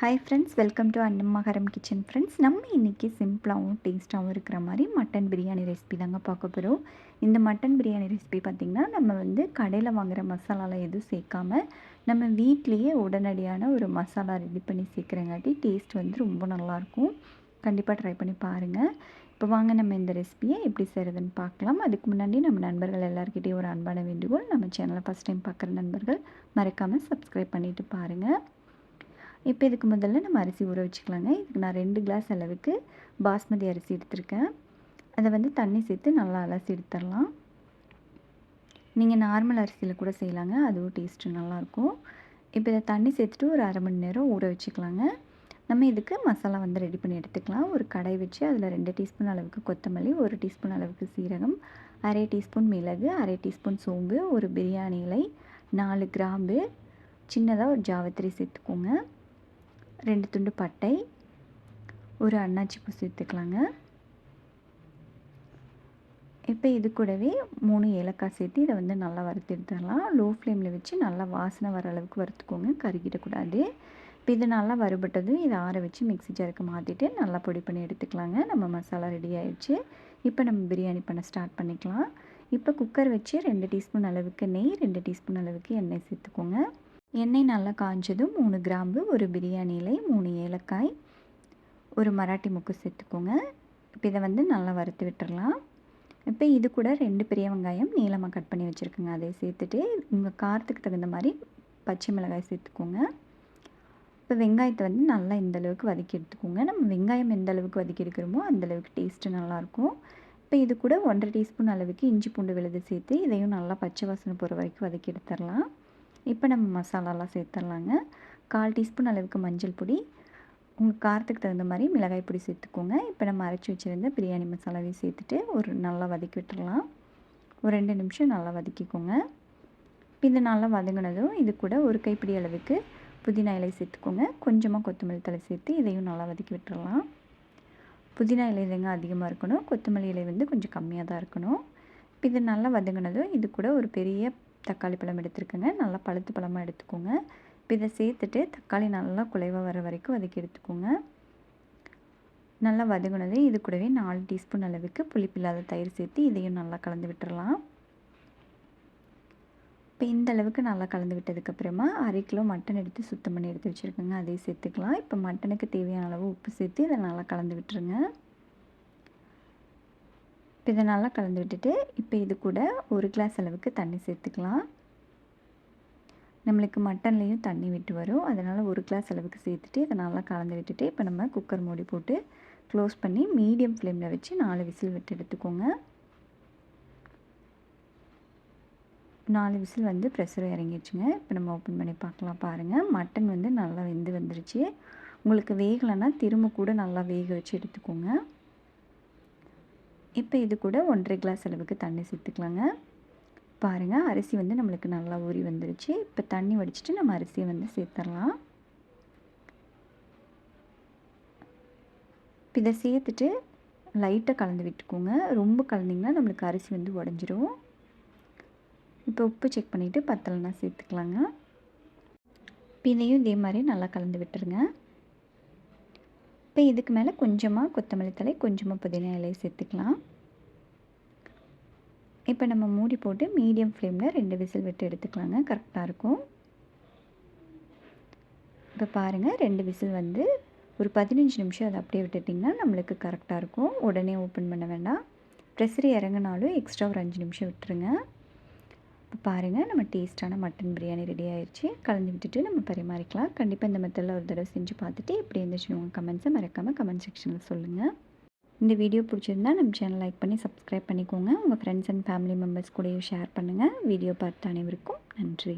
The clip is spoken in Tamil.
Hi friends welcome to Annamakaram kitchen friends நம்ம இன்றைக்கி சிம்பிளாகவும் டேஸ்ட்டாகவும் இருக்கிற மாதிரி மட்டன் பிரியாணி ரெசிபி தாங்க பார்க்க போகிறோம் இந்த மட்டன் பிரியாணி ரெசிபி பார்த்திங்கன்னா நம்ம வந்து கடையில் வாங்குகிற மசாலாவில் எதுவும் சேர்க்காம நம்ம வீட்லேயே உடனடியான ஒரு மசாலா ரெடி பண்ணி சேர்க்குறங்காட்டி டேஸ்ட் வந்து ரொம்ப நல்லாயிருக்கும். கண்டிப்பாக ட்ரை பண்ணி பாருங்கள் இப்போ வாங்க நம்ம இந்த ரெசிபியை எப்படி செய்கிறதுன்னு பார்க்கலாம். அதுக்கு முன்னாடி நம்ம நண்பர்கள் எல்லாருக்கிட்டேயும் ஒரு அன்பான வேண்டுகோள். நம்ம சேனலை ஃபஸ்ட் டைம் பார்க்குற நண்பர்கள் மறக்காமல் சப்ஸ்கிரைப் பண்ணிவிட்டு பாருங்கள் இப்போ இதுக்கு முதல்ல நம்ம அரிசி ஊற வச்சுக்கலாங்க. இதுக்கு நான் ரெண்டு கிளாஸ் அளவுக்கு பாஸ்மதி அரிசி எடுத்திருக்கேன். அதை வந்து தண்ணி சேர்த்து நல்லா அலசி எடுத்துடலாம். நீங்கள் நார்மல் அரிசியில் கூட செய்யலாங்க. அதுவும் டேஸ்ட்டு நல்லாயிருக்கும். இப்போ இதை தண்ணி சேர்த்துட்டு ஒரு அரை மணி நேரம் ஊற வச்சுக்கலாங்க. நம்ம இதுக்கு மசாலா வந்து ரெடி பண்ணி எடுத்துக்கலாம். ஒரு கடை வச்சு அதில் ரெண்டு டீஸ்பூன் அளவுக்கு கொத்தமல்லி ஒரு டீஸ்பூன் அளவுக்கு சீரகம் அரை டீஸ்பூன் மிளகு அரை டீஸ்பூன் சோம்பு ஒரு பிரியாணி இலை நாலு கிராம்பு சின்னதாக ஒரு ஜாவத்திரி சேர்த்துக்கோங்க. ரெண்டு துண்டு பட்டை ஒரு அன்னாச்சி பூ சேர்த்துக்கலாங்க. இப்போ இது கூடவே மூணு ஏலக்காய் சேர்த்து இதை வந்து நல்லா வறுத்து எடுத்துடலாம். லோ ஃப்ளேமில் வச்சு நல்லா வாசனை வர அளவுக்கு வறுத்துக்கோங்க கருகிடக்கூடாது. இப்போ இது நல்லா வறுபட்டதும் இதை ஆற வச்சு மிக்ஸி ஜாருக்கு மாற்றிட்டு நல்லா பொடி பண்ணி எடுத்துக்கலாங்க. நம்ம மசாலா ரெடி ஆயிடுச்சு. இப்போ நம்ம பிரியாணி பண்ண ஸ்டார்ட் பண்ணிக்கலாம். இப்போ குக்கர் வச்சு ரெண்டு டீஸ்பூன் அளவுக்கு நெய் ரெண்டு டீஸ்பூன் அளவுக்கு எண்ணெய் சேர்த்துக்கோங்க. எண்ணெய் நல்லா காஞ்சதும் மூணு கிராம்பு ஒரு பிரியாணி இலை மூணு ஏலக்காய் ஒரு மராட்டி முக்கு சேர்த்துக்கோங்க. இப்போ இதை வந்து நல்லா வறுத்து விட்டுடலாம் இப்போ இது கூட ரெண்டு பெரிய வெங்காயம் நீளமாக கட் பண்ணி வச்சுருக்கோங்க. அதை சேர்த்துட்டு உங்கள் காரத்துக்கு தகுந்த மாதிரி பச்சை மிளகாய் சேர்த்துக்கோங்க. இப்போ வெங்காயத்தை வந்து நல்லா இந்த அளவுக்கு வதக்கி எடுத்துக்கோங்க. நம்ம வெங்காயம் எந்த அளவுக்கு வதக்கி எடுக்கிறோமோ அந்தளவுக்கு டேஸ்ட்டு நல்லாயிருக்கும் இப்போ இது கூட ஒன்றரை டீஸ்பூன் அளவுக்கு இஞ்சி பூண்டு விழுது சேர்த்து இதையும் நல்லா பச்சை வாசனை போகிற வரைக்கும் வதக்கி எடுத்துடலாம் இப்போ நம்ம மசாலாலாம் சேர்த்துடலாங்க. கால் டீஸ்பூன் அளவுக்கு மஞ்சள் பொடி. உங்கள் காரத்துக்கு தகுந்த மாதிரி மிளகாய் பொடி சேர்த்துக்கோங்க. இப்போ நம்ம அரைச்சி வச்சுருந்த பிரியாணி மசாலாவையும் சேர்த்துட்டு ஒரு நல்லா வதக்கி விட்டுடலாம். ஒரு ரெண்டு நிமிஷம் நல்லா வதக்கிக்கோங்க. இது நல்லா வதங்கினதும் இது கூட ஒரு கைப்பிடி அளவுக்கு புதினா இலை சேர்த்துக்கோங்க. கொஞ்சமாக கொத்தமல்லி தலை சேர்த்து இதையும் நல்லா வதக்கி விட்டுடலாம். புதினா இலை இதுங்க அதிகமாக இருக்கணும். கொத்தமல்லி இலை வந்து கொஞ்சம் கம்மியாக தான் இருக்கணும். இப்போ இது நல்லா வதங்கினதும் இது கூட ஒரு பெரிய தக்காளி பழம் எடுத்துருக்கேங்க. நல்லா பழுத்து பழமாக எடுத்துக்கோங்க. இப்போ இதை சேர்த்துட்டு தக்காளி நல்லா குலைவாக வர வரைக்கும் வதக்கி எடுத்துக்கோங்க. நல்லா வதங்கினது இது கூடவே நாலு டீஸ்பூன் அளவுக்கு புளிப்பில்லாத தயிர் சேர்த்து இதையும் நல்லா கலந்து விட்டுறலாம். இப்போ இந்த அளவுக்கு நல்லா கலந்து விட்டதுக்கப்புறமா அரை கிலோ மட்டன் எடுத்து சுத்தம் பண்ணி எடுத்து வச்சுருக்கோங்க. அதையும் சேர்த்துக்கலாம். இப்போ மட்டனுக்கு தேவையான அளவு உப்பு சேர்த்து இதை நல்லா கலந்து விட்டுருங்க. இப்போ இதை நல்லா கலந்து விட்டுட்டு இப்போ இது கூட ஒரு கிளாஸ் அளவுக்கு தண்ணி சேர்த்துக்கலாம். நம்மளுக்கு மட்டன்லேயும் தண்ணி விட்டு வரும். அதனால் ஒரு கிளாஸ் அளவுக்கு சேர்த்துட்டு இதை நல்லா கலந்து விட்டுட்டு இப்போ நம்ம குக்கர் மூடி போட்டு க்ளோஸ் பண்ணி மீடியம் ஃப்ளேமில் வச்சு நாலு விசில் விட்டு எடுத்துக்கோங்க. நாலு விசில் வந்து ப்ரெஷர் இறங்கிடுச்சுங்க. இப்போ நம்ம ஓப்பன் பண்ணி பார்க்கலாம் பாருங்கள் மட்டன் வந்து நல்லா வெந்து வந்துருச்சு. உங்களுக்கு வேகலைன்னா திரும்ப கூட நல்லா வேக வச்சு எடுத்துக்கோங்க. இப்போ இது கூட ஒன்றரை கிளாஸ் அளவுக்கு தண்ணி சேர்த்துக்கலாங்க. பாருங்கள் அரிசி வந்து நம்மளுக்கு நல்லா ஊறி வந்துருச்சு. இப்போ தண்ணி வடிச்சிட்டு நம்ம அரிசியை வந்து சேர்த்துடலாம். இப்போ இதை சேர்த்துட்டு லைட்டாக கலந்து விட்டுக்கோங்க. ரொம்ப கலந்திங்கன்னா நம்மளுக்கு அரிசி வந்து உடஞ்சிரும். இப்போ உப்பு செக் பண்ணிவிட்டு பத்தலைனா சேர்த்துக்கலாங்க. இப்போ இதையும் இதே மாதிரி நல்லா கலந்து விட்டுருங்க. இப்போ இதுக்கு மேலே கொஞ்சமாக கொத்தமல்லி தலை கொஞ்சமாக புதினா இலையை சேர்த்துக்கலாம். இப்போ நம்ம மூடி போட்டு மீடியம் ஃப்ளேமில் ரெண்டு விசில் விட்டு எடுத்துக்கலாங்க. கரெக்டாக இருக்கும். இப்போ பாருங்கள் ரெண்டு விசில் வந்து ஒரு பதினஞ்சு நிமிஷம் அதை அப்படியே விட்டுட்டிங்கன்னா நம்மளுக்கு கரெக்டாக இருக்கும். உடனே ஓப்பன் பண்ண வேண்டாம். ப்ரெஷர் இறங்கினாலும் எக்ஸ்ட்ரா ஒரு அஞ்சு நிமிஷம் விட்டுருங்க. இப்போ பாருங்கள் நம்ம டேஸ்ட்டான மட்டன் பிரியாணி ரெடி ஆயிடுச்சு கலந்து விட்டுட்டு நம்ம பரிமாறிக்கலாம். கண்டிப்பாக இந்த மெத்தடில் ஒரு தடவை செஞ்சு பார்த்துட்டு எப்படி இருந்துச்சுன்னு உங்கள் கமெண்ட்ஸை மறக்காமல் கமெண்ட் செக்ஷனில் சொல்லுங்கள் இந்த வீடியோ பிடிச்சிருந்தா நம்ம சேனல் லைக் பண்ணி சப்ஸ்கிரைப் பண்ணிக்கோங்க. உங்கள் ஃப்ரெண்ட்ஸ் அண்ட் ஃபேமிலி மெம்பர்ஸ் கூடயும் ஷேர் பண்ணுங்கள் வீடியோ பார்த்த அனைவருக்கும் நன்றி.